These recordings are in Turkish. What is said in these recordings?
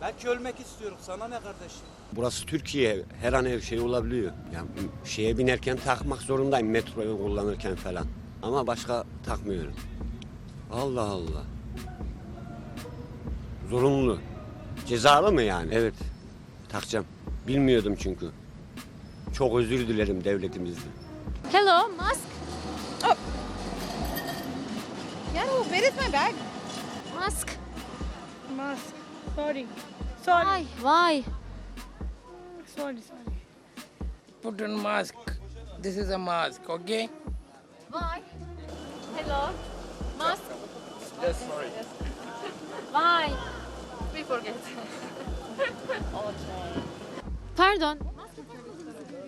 Belki ölmek istiyorum. Sana ne kardeşim? Burası Türkiye. Her an her şey olabiliyor. Yani şeye binerken takmak zorundayım metroyu kullanırken falan. Ama başka takmıyorum. Allah Allah. Zorunlu. Cezalı mı yani? Evet. Takacağım. Bilmiyordum çünkü. Çok özür dilerim devletimizden. Hello, mask. Yaro, where is my bag? Mask. Mask. Sorry. Sorry. Why? Why? Sorry, sorry. put on mask. This is a mask, okay? Why? Hello. Mask. Yes, sorry. Why? We forget. Pardon.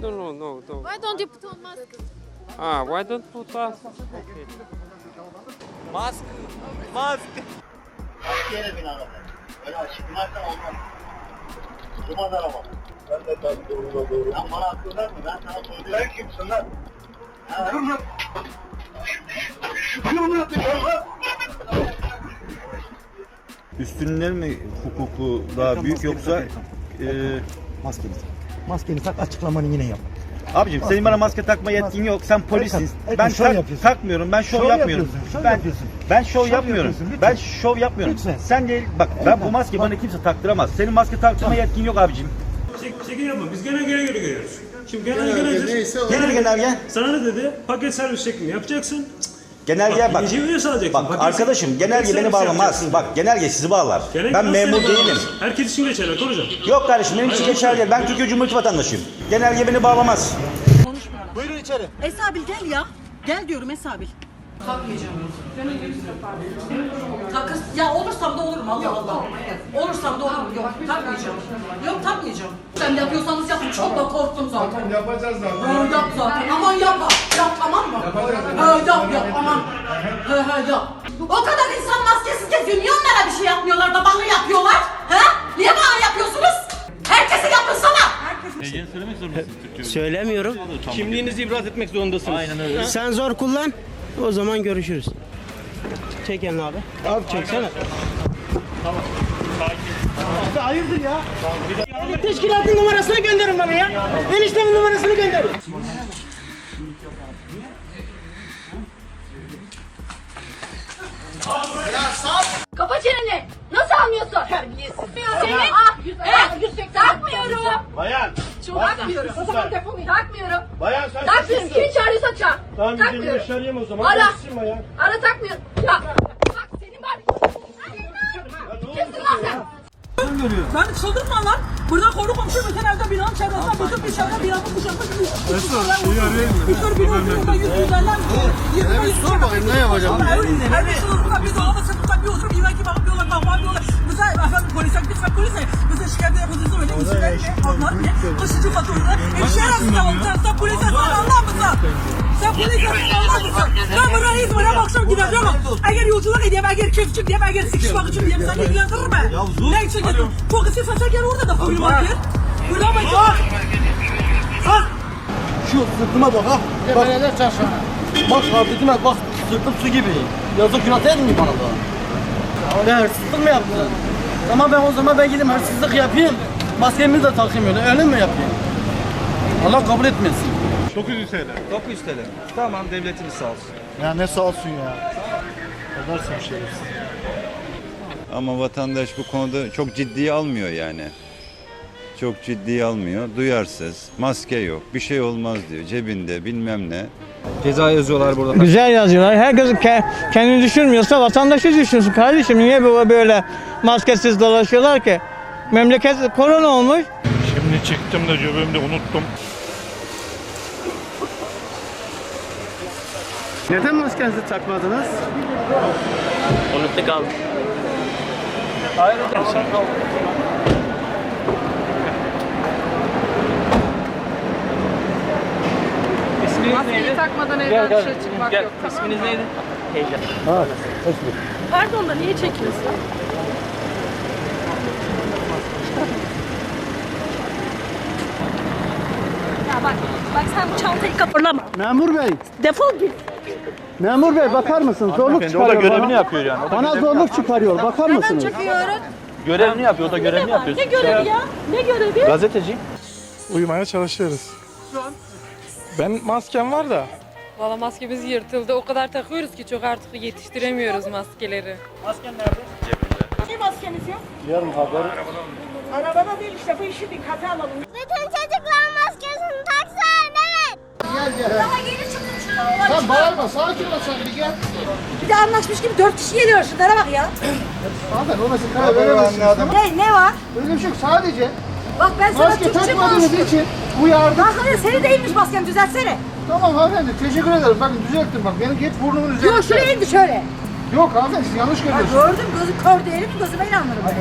No, no, no, no. Why don't you put on mask? Ah, why don't put us? Mask. Mask. Öyle açık binarsan olmaz. Durmaz araba. Ben de ben durumda doğru. Sen bana akıl verme. Ben sana söylüyorum. Sen kimsin lan? Şükür mü? Şükür mü yapıyorsun lan? Üstünler mi hukuku daha büyük yoksa e, Maskeni tak. Maskeni tak açıklamanı yine yap. Abicim senin bana maske takma yetkin yok. Sen polissin. Erkan, Erkan, Ben şov tak- yapıyorsun. takmıyorum. Ben şov, Şov yapmıyorum. yapıyorsun, şov ben yapıyorsun. ben şov, Şov yapmıyorum. yapıyorsun, lütfen. Ben şov yapmıyorum. Lütfen. Sen değil bak ben bu maske bana kimse taktıramaz. Senin maske taktırma yetkin yok abicim. Çekin yapma. Biz genelgeye göre görüyoruz. Şimdi genelge neyse Nedir genelge? Sana ne dedi? Paket servis şeklinde yapacaksın. Genelge bak. Birinci üye. Bak arkadaşım genelge beni bağlamaz. Bak genelge sizi bağlar. Genelge Ben nasıl memur seni değilim. Herkes için geçerli hocam. Yok kardeşim benim için geçerli değil. Ben Türkiye Cumhuriyeti vatandaşıyım. Genelge beni bağlamaz. Buyurun içeri. Esabil gel ya. Gel diyorum Esabil. Takmayacağım. Takız, ya olursam da olurum Allah Allah. Olursam da olurum. Yok takmayacağım. Yok takmayacağım. Sen yapıyorsanız yapın. Çok da korktum zaten. Yapacağız zaten. Ha, yap zaten. Aman yapma. Yap tamam mı? Ha, yap yap aman. He he yap. O kadar insan maskesiz geziyor. Niye onlara bir şey yapmıyorlar da bana yapıyorlar? He? Niye bana yapıyorsunuz? Herkese yapın sana. Söylemiyorum. Kimliğinizi ibraz etmek zorundasınız. Aynen öyle. Sen zor kullan. O zaman görüşürüz. Çek elini abi. Abi çeksene. Tamam. Sakin. Hayırdır ya? Teşkilatın numarasını gönderin bana ya. Eniştemin numarasını gönderin. Kapa çeneni. Nasıl almıyorsun? Terbiyesiz. Senin. Ah, evet. Takmıyorum. Bayan. Takmıyorum. O zaman git. Takmıyorum. Bayan sen Takmıyorum. Kim çağırıyorsa çağır. Tamam Takmıyorum. arayayım o zaman. Ara. Geçsin bayan. Ara takmıyorum. Ya. Ben çıldırma lan. Burada konu komşu bütün evde binanın çevresinde bütün bir çevre binanın kuşatmış. Bir sürü bina oturuyor. Yüz yüzlerden. Evet sor bakayım ne yapacağım? Her bir burada biz orada sıkıntı bir oturup yemek gibi bakıyorlar. Ediyorlar. Bize efendim polise lütfen polise. Bize şikayet yapıyorsunuz öyle işler ne? Onlar ne? Taşıcı faturada. Hemşehre aslında olacak. Sen polise sen Allah mısın? Sen sen Allah mısın? Ben buraya İzmir'e akşam gideceğim ama eğer yolculuk edeyim, eğer keyif diyeyim, eğer sıkışmak için diyeyim seni ilgilendirir mi? Ne için gidin? Çok istiyorsan gel orada da bak gel. Burada bak ya. Ha? Şu sırtıma bak ha. Bak. Bak abicime bak sırtım su gibi. Yazık günah değil mi bana da? Ben hırsızlık mı yaptın? Ama ben o zaman ben gideyim hırsızlık yapayım. Maskemi de takayım öyle. Öyle mi yapayım? Allah kabul etmesin. 900 TL. 900 TL. Tamam devletimiz sağ olsun. Ya ne sağ olsun ya. Edersin bir şey. Ama vatandaş bu konuda çok ciddiye almıyor yani. Çok ciddiye almıyor. Duyarsız, maske yok, bir şey olmaz diyor. Cebinde bilmem ne. Ceza yazıyorlar burada. Güzel yazıyorlar. Herkes ke- kendini düşünmüyorsa vatandaşı düşünsün kardeşim. Niye bu- böyle maskesiz dolaşıyorlar ki? Memleket korona olmuş. Şimdi çıktım da cebimde unuttum. Neden maskenizi takmadınız? Unuttuk abi. Maskeyi takmadan evden dışarı çıkmak yok. Tamam. İsminiz neydi? Heyecan. Pardon da niye çekiyorsun? Ya bak, bak sen bu çantayı kapırlama. Memur bey, Defol git. Memur bey bakar mısın? Zorluk çıkarıyor bana. yapıyor yani. Bana zorluk çıkarıyor. Bakar Neden mısınız? çıkıyoruz? Görevini yapıyor, o da görevini yapıyor. Ne görevi ya? Ne görevi? Gazeteci. Uyumaya çalışıyoruz. Ben maskem var da. Valla maskemiz yırtıldı. O kadar takıyoruz ki çok artık yetiştiremiyoruz maskeleri. Ne maskeniz yok? Yarın haber. Arabada değil işte bu işi bir kafe alalım. Bütün çocuklar maskesini taksın evet. Gel gel. Daha yeni şuradan. Sen bağırma sakin ol sen bir gel. Bir de anlaşmış gibi dört kişi geliyor şunlara bak ya. Hanımefendi ona siz karar veremezsiniz. Ne ne var? Öyle bir şey yok sadece Bak ben sana maske Türkçe takmadığınız konuştum. için uyardım. Bak hayır seni değilmiş masken düzeltsene. Tamam hanımefendi teşekkür ederim. Bakın düzelttim bak. Benim hep burnumun üzerinde. Yok şuraya indi şöyle. Yok hanımefendi siz yanlış Ha, görüyorsunuz. gördüm gözüm kör değilim gözüme inanmıyorum ben.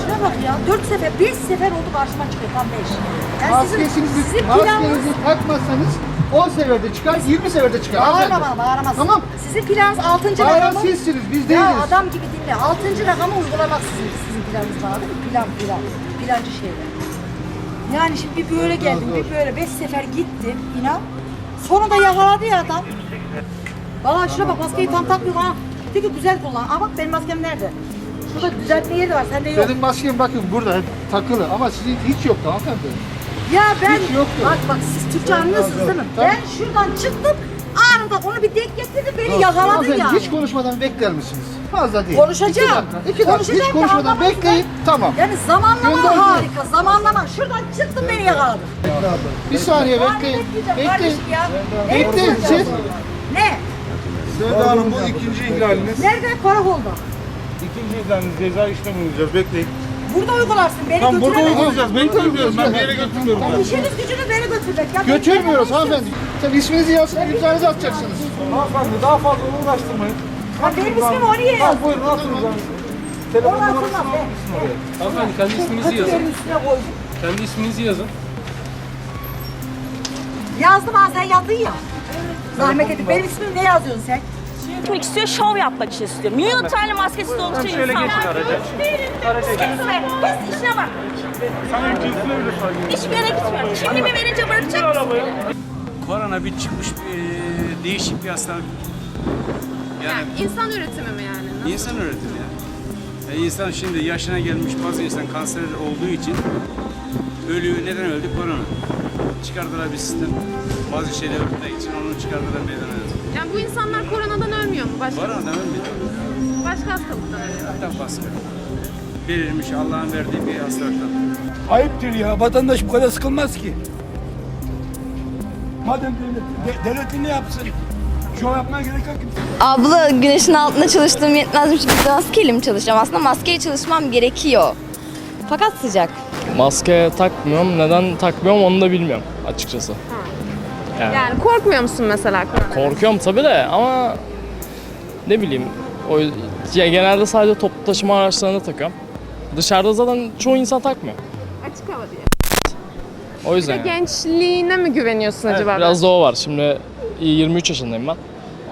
Şuna bak ya dört sefer beş sefer oldu karşıma çıkıyor tam beş. Yani sizin, Maskesinizi, sizin planınız... maskenizi takmazsanız 10 seferde çıkar, 20 seferde çıkar. Bağırma bana bağıramazsın. Tamam. Sizin planınız altıncı Bağıran rakamı... sizsiniz, biz Ya değiliz. adam gibi dinle. Altıncı rakamı uygulamak sizin, sizin planınız var değil mi? Plan plan. Plancı şeyler. Yani şimdi bir böyle geldim, bir böyle beş sefer gittim inan. Sonunda yakaladı ya adam. Valla şuna bak maskeyi tam takmıyorum ha. Dedi ki güzel kullan. Aa bak benim maskem nerede? Şurada düzeltme yeri de var sende yok. Benim maskem bakın burada takılı ama sizin hiç yoktu hanımefendi. Ya ben Hiç yoktu. bak bak siz Türkçe anlıyorsunuz değil mi? Tamam. Ben şuradan çıktım anında onu bir denk getirdi beni yakaladın Hanımefendi, yani. Hiç konuşmadan bekler misiniz? Fazla değil. Konuşacağım. İki dakika, iki dakika. Konuşacağım Hiç ki konuşmadan anlamanız bekleyin. Tamam. Yani zamanlama Gönderdim. harika zamanlama. Şuradan çıktım beni yakaladın. Bir saniye ne bekleyin. bekleyeceğim Bekleyin. kardeşim ya? Ne Bekleyin yapacağız? siz. Ne? Sevda Hanım bu ikinci ihlaliniz. Nerede? Karakolda. İkinci ihlaliniz ceza işlemi uygulayacağız. Bekleyin. Burada uygularsın. Beni Tam burada götüremezsin. uygulayacağız. Beni tanımıyoruz. Ben bir yere götürmüyorum. Ben. İşiniz gücünüz beni götürecek. Ya Götürmüyoruz Ben- hanımefendi. Tabii isminizi yazsın, imzanızı atacaksınız. Hanımefendi daha fazla uğraştırmayın. Ya benim ismim oraya yaz. Buyurun atın ben. Onu atılmaz be. Hanımefendi kendi isminizi yazın. Kötülerin üstüne koydum. Kendi isminizi yazın. Yazdım ha sen yazdın ya. Zahmet edip benim ismim ne yazıyorsun sen? Gitmek istiyor, şov yapmak için istiyor. Milyon tane maskesi dolaşıyor Şöyle insan. geçin araca. Git işine bak. Sana cinsine bile saygı. Hiçbir yere gitmiyorum. Kimliğimi verince bırakacak mısın beni? Korona bir çıkmış eee, değişik bir hastalık. Yani İnsan üretimi mi yani? insan üretimi ya. E, insan şimdi yaşına gelmiş bazı insan kanser olduğu için ölüyor. Neden öldü? Korona. Çıkardılar bir sistem. Bazı şeyler örtmek için onu çıkardılar meydana. Yani bu insanlar koronadan ölmüyor mu? Başka, Koronadan ölmüyor. başka hastalıktan ölüyor. Hatta baskı. Verilmiş Allah'ın verdiği bir hastalıktan. Ayıptır ya. Vatandaş bu kadar sıkılmaz ki. Madem devlet, de, devletin ne yapsın? Şov yapmaya gerek yok ki. Abla güneşin altında çalıştığım yetmezmiş gibi maskeyle mi çalışacağım? Aslında maskeyle çalışmam gerekiyor. Fakat sıcak. Maske takmıyorum. Neden takmıyorum onu da bilmiyorum açıkçası. Yani korkmuyor musun mesela? Korkuyorum tabii de ama ne bileyim o ya genelde sadece toplu taşıma araçlarında takıyorum. Dışarıda zaten çoğu insan takmıyor. Açık hava diye. O yüzden. Yani. gençliğine mi güveniyorsun Evet, acaba? biraz da o var. Şimdi 23 yaşındayım ben.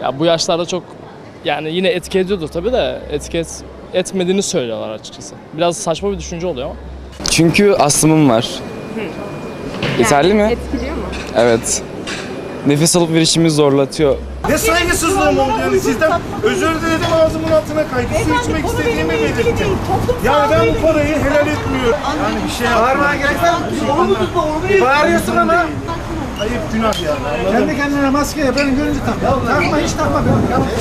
Ya bu yaşlarda çok yani yine etki ediyordur tabii de etki et- etmediğini söylüyorlar açıkçası. Biraz saçma bir düşünce oluyor ama. Çünkü astımım var. Yeterli mi? Etkiliyor mu? Evet. Nefes alıp verişimi zorlatıyor. Ne saygısızlığım oldu yani sizden özür diledim ağzımın altına kaydı. Su içmek istediğimi belirttim. Yani ben bu parayı helal etmiyorum. Yani bir şey Bağırmaya gerek var Onu mu tutma onu mu Bağırıyorsun ama. Ayıp günah ya. Kendi kendine maske yap. Beni görünce tak. Takma hiç takma.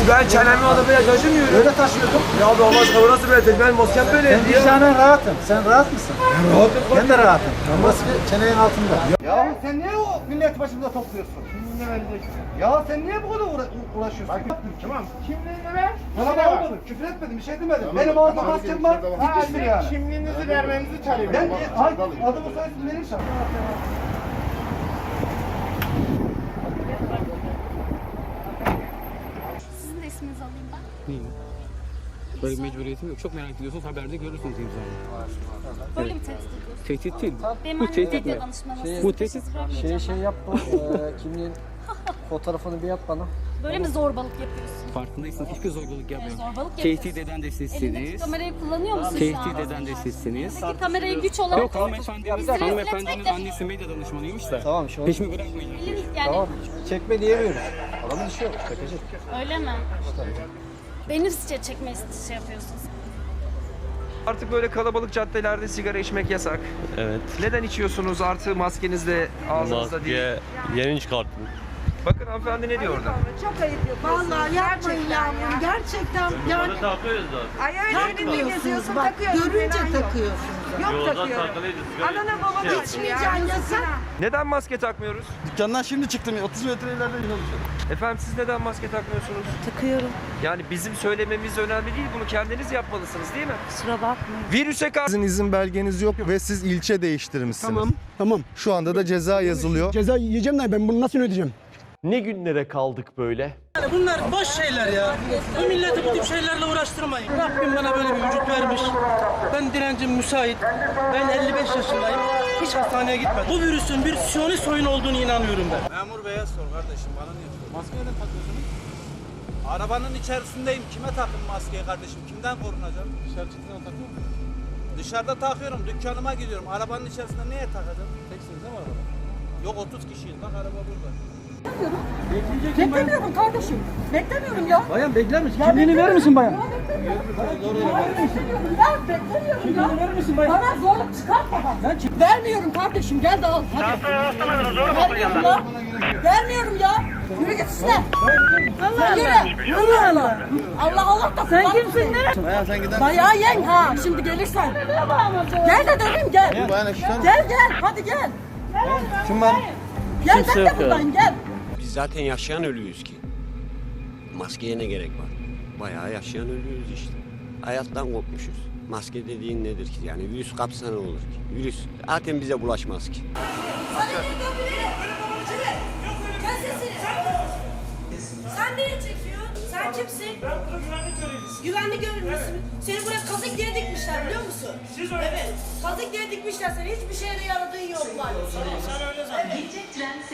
Ben çenemi orada böyle taşımıyorum. Öyle taşıyordum. Ya abi olmaz bu nasıl böyle? Ben maskem böyle. Ben vicdanen rahatım. Sen rahat mısın? Ben rahatım. Ben de rahatım. Maske çenenin altında. Ya sen niye o millet başımıza topluyorsun? Kimliğini vereceksin. Ya sen niye bu kadar uğra uğraşıyorsun? Tamam. Kimliğini ver. Bana bağırmadın. Küfür etmedim. Bir şey demedim. Benim orada maskem var. Gitmiştir yani. Kimliğinizi vermenizi talep Ben ay, adımı soyadımı vereyim Böyle bir mecburiyetim yok. Çok merak ediyorsunuz haberde görürsünüz imzayı. Böyle mi tehdit ediyorsun? Tehdit değil. Benim Bu annem tehdit medya mi? danışmanı. Bu tehdit. Şey şey yapma. kimliğin fotoğrafını bir yap bana. Böyle mi zorbalık yapıyorsun? Farkındaysanız hiçbir zorbalık Yani yapmıyorum. zorbalık Tehdit yapıyorsun. eden de Elindeki sizsiniz. kamerayı kullanıyor musun şu Tehdit an? eden de sizsiniz. Peki kamerayı güç olarak... Yok hanımefendinin, Bizi rezil hanımefendinin etmek de- annesi medya danışmanıymış da. Tamam şu an. Peşimi bırakmayın. Elin- Yani Tamam. Çekme diyemiyoruz. Adamın işi yok. Çekecek. öyle mi? Beni şey çekmeye şey yapıyorsun. Artık böyle kalabalık caddelerde sigara içmek yasak. Evet. Neden içiyorsunuz artı maskeniz de ağzınızda değil? yeni çıkarttım. Bakın hanımefendi ne diyor orada? Vallahi yapmayın yavrum gerçekten yani takıyoruz zaten. Ay öyle geziyorsun bak görünce takıyorsun. Yok takıyorum. Anana babana içmeyeceksin yasak. Neden maske takmıyoruz? Dükkandan şimdi çıktım. 30 metre ileride Efendim siz neden maske takmıyorsunuz? Takıyorum. Yani bizim söylememiz önemli değil. Bunu kendiniz yapmalısınız değil mi? Kusura bakmayın. Virüse karşı Sizin izin belgeniz yok ve siz ilçe değiştirmişsiniz. Tamam. Şu anda da ceza yazılıyor. Ceza yiyeceğim de ben bunu nasıl ödeyeceğim? Ne günlere kaldık böyle? Yani bunlar boş şeyler ya. Bu milleti bu tip şeylerle uğraştırmayın. Rabbim bana böyle bir vücut vermiş. Ben direncim müsait. Ben 55 yaşındayım. Hiç hastaneye gitmedim. Bu virüsün bir siyonist oyun olduğunu inanıyorum ben. Memur beye sor kardeşim bana niye sor? Maske neden takıyorsunuz? Arabanın içerisindeyim. Kime takayım maskeyi kardeşim? Kimden korunacağım? Dışarı çıktığında takıyor musun? Dışarıda takıyorum. Dükkanıma gidiyorum. Arabanın içerisinde neye takacağım? Teksiniz değil mi arabada? Yok 30 kişiyiz. Bak araba burada. Beklemiyorum kardeşim. Beklemiyorum ya. Bayan bekler misin? Kimliğini verir misin bayan? Beklemiyorum ya. Verir misin? Bana zorluk çıkartma bak. Vermiyorum kardeşim gel de al. Hadi. Vermiyorum ya. Vermiyorum ya. Yürü git işte. Allah yürü. Allah Allah. Allah Allah da Sen kimsin ne? Bayan sen gider Bayağı yen ha şimdi gelirsen. Gel de dedim gel. Gel gel hadi gel. Kim var? Gel ben de buradayım gel. Biz zaten yaşayan ölüyüz ki. Maskeye ne gerek var? Bayağı yaşayan ölüyüz işte. Hayattan kopmuşuz. Maske dediğin nedir ki? Yani virüs kapsa ne olur ki? Virüs zaten bize bulaşmaz ki. Sen neyi çekiyorsun? Sen kimsin? Güvenlik görevlisi mi? Seni buraya kazık diye dikmişler biliyor musun? Evet. Kazık diye dikmişler seni. Hiçbir şeyde yaradığın yok maalesef. Sen öyle zannet.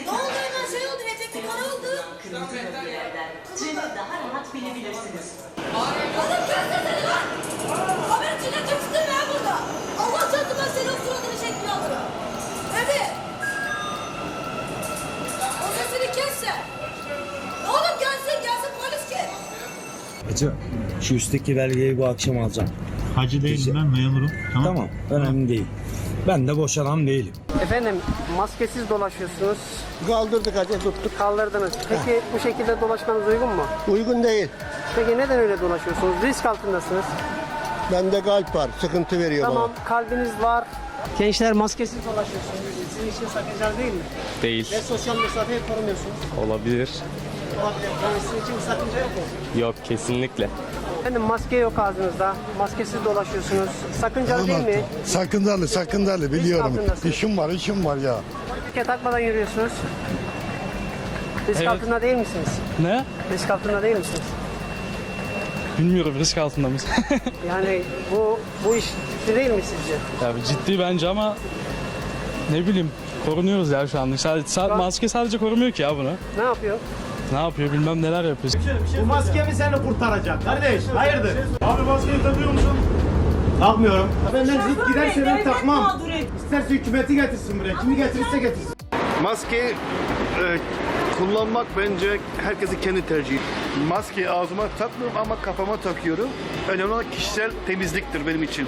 Ne oldu hemen şey oldu. Etekli kan oldu. Treni daha rahat binebilirsiniz. Oğlum kes sesini lan. Haber içine çıksın ben burada. Allah çarptı ben senin o suratını çekmiyor alırım. Hadi. O sesini kes sen. Oğlum gelsin gelsin polis gel. Şu üstteki belgeyi bu akşam alacağım. Hacı değilim ben memurum. Tamam. Önemli değil. Ben de boş adam değilim. Efendim maskesiz dolaşıyorsunuz. Kaldırdık hadi tuttuk. Kaldırdınız. Peki bu şekilde dolaşmanız uygun mu? Uygun değil. Peki neden öyle dolaşıyorsunuz? Risk altındasınız. Bende kalp var. Sıkıntı veriyor Tamam kalbiniz var. Gençler maskesiz dolaşıyorsunuz. Sizin için sakıncalı değil mi? Değil. Ve sosyal mesafeyi korumuyorsunuz. Olabilir. Olabilir. Yani sizin için sakınca yok mu? Yok kesinlikle. Efendim maske yok ağzınızda. Maskesiz dolaşıyorsunuz. Sakıncalı değil mi? Sakındalı, sakındalı biliyorum. İşim var, işim var ya. Maske takmadan yürüyorsunuz. Risk Evet. altında değil misiniz? Ne? Risk altında değil misiniz? Bilmiyorum risk altında mısın? Yani bu bu iş ciddi değil mi sizce? ya ciddi bence ama ne bileyim korunuyoruz ya şu anda. Sadece, maske sadece korumuyor ki ya bunu. Ne yapıyor? Ne yapıyor bilmem neler yapıyor. Bu maske mi seni kurtaracak kardeş? Hayırdır? Abi maskeyi takıyor musun? Takmıyorum. Benden zıt giderse ben takmam. İsterse hükümeti getirsin buraya. Kimi getirirse getirsin. Maske kullanmak bence herkesin kendi tercihi. Maskeyi ağzıma takmıyorum ama kafama takıyorum. Önemli olan kişisel temizliktir benim için.